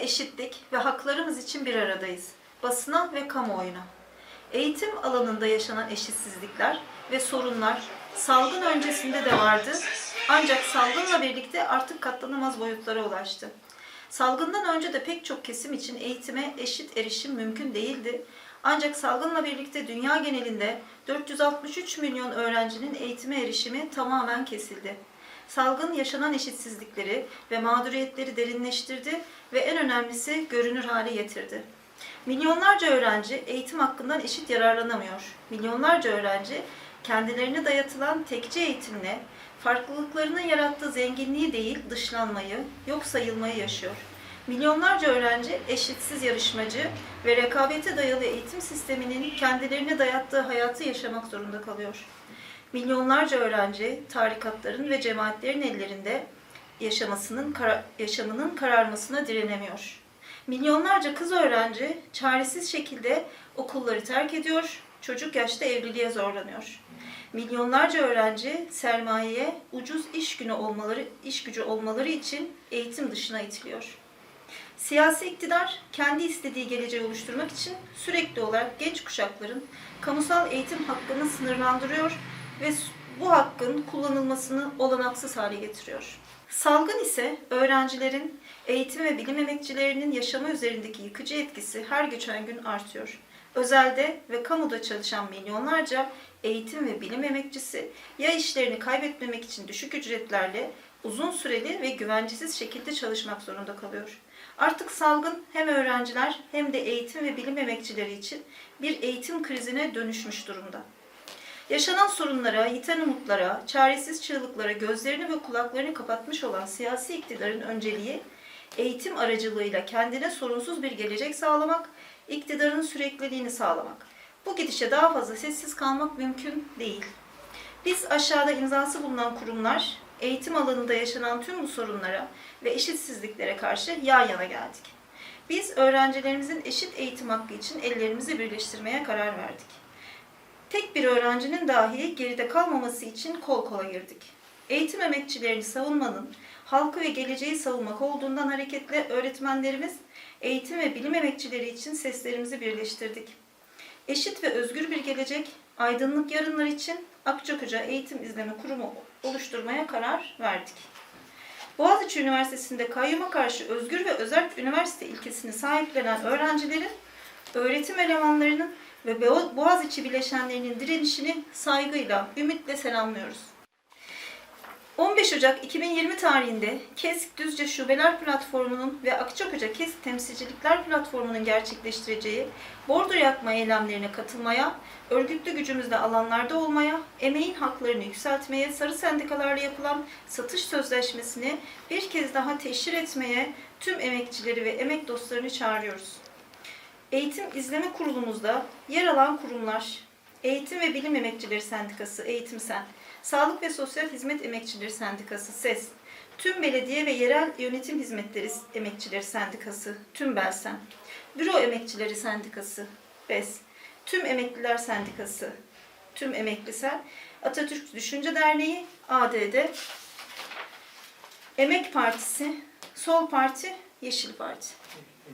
eşitlik ve haklarımız için bir aradayız. Basına ve kamuoyuna. Eğitim alanında yaşanan eşitsizlikler ve sorunlar salgın öncesinde de vardı ancak salgınla birlikte artık katlanamaz boyutlara ulaştı. Salgından önce de pek çok kesim için eğitime eşit erişim mümkün değildi. Ancak salgınla birlikte dünya genelinde 463 milyon öğrencinin eğitime erişimi tamamen kesildi. Salgın yaşanan eşitsizlikleri ve mağduriyetleri derinleştirdi ve en önemlisi görünür hale getirdi. Milyonlarca öğrenci eğitim hakkından eşit yararlanamıyor. Milyonlarca öğrenci kendilerine dayatılan tekçe eğitimle farklılıklarının yarattığı zenginliği değil dışlanmayı, yok sayılmayı yaşıyor. Milyonlarca öğrenci eşitsiz yarışmacı ve rekabete dayalı eğitim sisteminin kendilerine dayattığı hayatı yaşamak zorunda kalıyor. Milyonlarca öğrenci tarikatların ve cemaatlerin ellerinde yaşamasının yaşamının kararmasına direnemiyor. Milyonlarca kız öğrenci çaresiz şekilde okulları terk ediyor, çocuk yaşta evliliğe zorlanıyor. Milyonlarca öğrenci sermayeye ucuz iş günü olmaları, iş gücü olmaları için eğitim dışına itiliyor. Siyasi iktidar kendi istediği geleceği oluşturmak için sürekli olarak genç kuşakların kamusal eğitim hakkını sınırlandırıyor ve bu hakkın kullanılmasını olanaksız hale getiriyor. Salgın ise öğrencilerin, eğitim ve bilim emekçilerinin yaşama üzerindeki yıkıcı etkisi her geçen gün artıyor. Özelde ve kamuda çalışan milyonlarca eğitim ve bilim emekçisi ya işlerini kaybetmemek için düşük ücretlerle uzun süreli ve güvencesiz şekilde çalışmak zorunda kalıyor. Artık salgın hem öğrenciler hem de eğitim ve bilim emekçileri için bir eğitim krizine dönüşmüş durumda. Yaşanan sorunlara, yiten umutlara, çaresiz çığlıklara gözlerini ve kulaklarını kapatmış olan siyasi iktidarın önceliği eğitim aracılığıyla kendine sorunsuz bir gelecek sağlamak, iktidarın sürekliliğini sağlamak. Bu gidişe daha fazla sessiz kalmak mümkün değil. Biz aşağıda imzası bulunan kurumlar eğitim alanında yaşanan tüm bu sorunlara ve eşitsizliklere karşı yan yana geldik. Biz öğrencilerimizin eşit eğitim hakkı için ellerimizi birleştirmeye karar verdik. Tek bir öğrencinin dahi geride kalmaması için kol kola girdik. Eğitim emekçilerini savunmanın halkı ve geleceği savunmak olduğundan hareketle öğretmenlerimiz, eğitim ve bilim emekçileri için seslerimizi birleştirdik. Eşit ve özgür bir gelecek, aydınlık yarınlar için Akçakoca Eğitim İzleme Kurumu oluşturmaya karar verdik. Boğaziçi Üniversitesi'nde kayyuma karşı özgür ve özerk üniversite ilkesini sahiplenen öğrencilerin, öğretim elemanlarının ve Bo- Boğaziçi bileşenlerinin direnişini saygıyla, ümitle selamlıyoruz. 15 Ocak 2020 tarihinde KESK Düzce Şubeler Platformu'nun ve Akçakoca KESK Temsilcilikler Platformu'nun gerçekleştireceği bordo yakma eylemlerine katılmaya, örgütlü gücümüzle alanlarda olmaya, emeğin haklarını yükseltmeye, sarı sendikalarla yapılan satış sözleşmesini bir kez daha teşhir etmeye tüm emekçileri ve emek dostlarını çağırıyoruz. Eğitim İzleme Kurulumuzda yer alan kurumlar, Eğitim ve Bilim Emekçileri Sendikası, Eğitimsen, Sağlık ve Sosyal Hizmet Emekçileri Sendikası, SES, Tüm Belediye ve Yerel Yönetim Hizmetleri Emekçileri Sendikası, Tüm Belsen, Büro Emekçileri Sendikası, BES, Tüm Emekliler Sendikası, Tüm Emeklisel, Atatürk Düşünce Derneği, ADD, Emek Partisi, Sol Parti, Yeşil Parti.